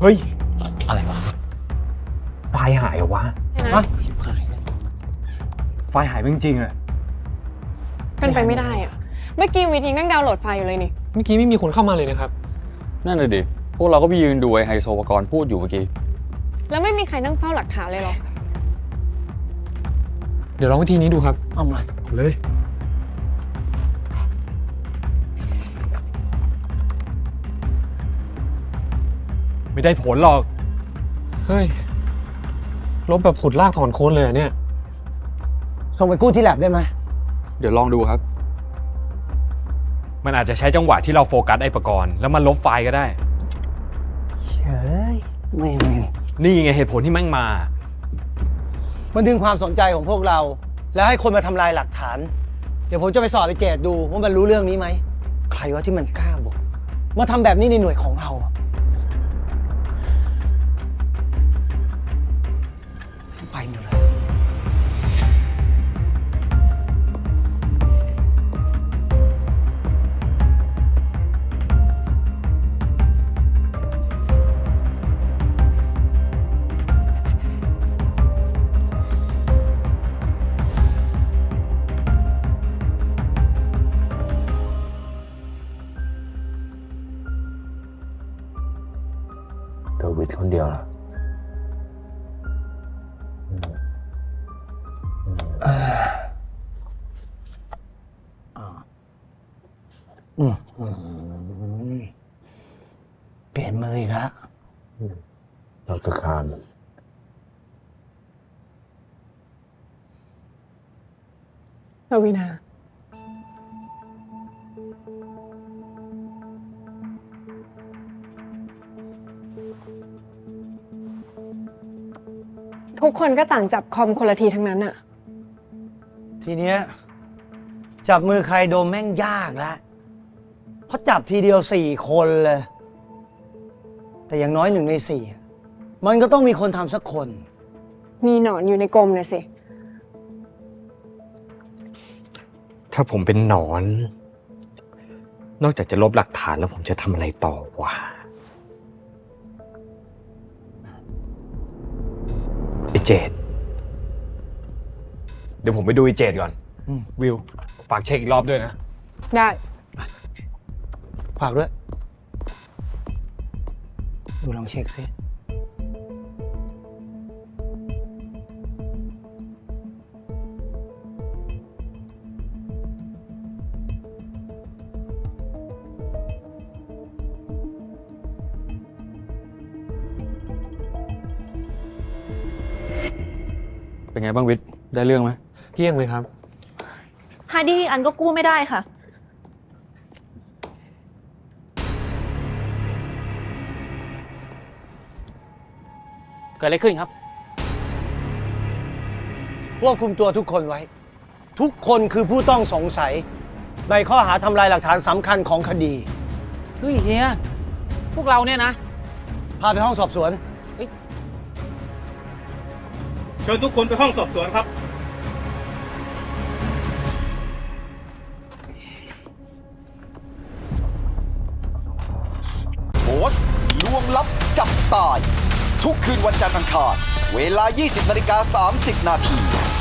เฮ้ย อะไรวะไฟล์หายเหรอวะฮะชิบหายแล้วไฟล์หายไปจริงๆอะเป็นไปไม่ได้อะเมื่อกี้วิทย์ยังนั่งดาวน์โหลดไฟล์อยู่เลยนี่ เมื่อกี้ไม่มีคนเข้ามาเลยนะครับ นั่นเลยดิ พวกเราก็ไปยืนดูไอ้ไฮโซปกรณ์พูดอยู่เมื่อกี้ แล้วไม่มีใครนั่งเฝ้าหลักฐานเลยเหรอ เดี๋ยวลองวิธีนี้ดูครับ เอามาเลย ไม่ได้ผลหรอก เฮ้ยลบแบบขุดลากถอนโค้นเลยเหรอเนี่ย ส่งไปกู้ที่แลบได้ไหมเดี๋ยวลองดูครับ มันอาจจะใช้จังหวะที่เราโฟกัสไอ้ประกรณ์แล้วมันลบไฟล์ก็ได้ เฉยไม่ไม่นี่ไงเหตุผลที่แม่งมา มันดึงความสนใจของพวกเรา แล้วให้คนมาทำลายหลักฐาน เดี๋ยวผมจะไปสอบไปเจดดูว่ามันรู้เรื่องนี้ไหม ใครวะที่มันกล้าบอกมาทำแบบนี้ในหน่วยของเราอะ ไปหมดเลยตัววิทย์คนเดียวเหรอ อืมอืมเปลี่ยนมืออีกแล้วดรคารปวีนาทุกคนก็ต่างจับคอมคนละทีทั้งนั้นอะทีเนี้ยจับมือใครโดมแม่งยากแล้ว เพราะจับทีเดียวสี่คนเลย แต่อย่างน้อยหนึ่งในสี่อะมันก็ต้องมีคนทำสักคน มีหนอนอยู่ในกลมเลยสิ ถ้าผมเป็นหนอน นอกจากจะลบหลักฐานแล้วผมจะทำอะไรต่อวะไอเจดเดี๋ยวผมไปดูไอเจดก่อน อืม วิว ฝากเช็คอีกรอบด้วยนะ ได้ ฝากด้วย ดูลองเช็คสิ เป็นไงบ้างวิทย์ได้เรื่องไหมเกลี้ยงเลยครับ ฮาร์ดดิสก์อีกอันก็กู้ไม่ได้ค่ะ กิดอะไรขึ้นครับ ควบคุมตัวทุกคนไว้ ทุกคนคือผู้ต้องสงสัย ในข้อหาทำลายหลักฐานสำคัญของคดี เฮ้ยเฮีย พวกเราเนี่ยนะ พาไปห้องสอบสวน เชิญทุกคนไปห้องสอบสวนครับ โพสต์ลวงลับจับตาย ทุกคืนวันจันทร์อังคาร เวลา 20นาฬิกา30 นาที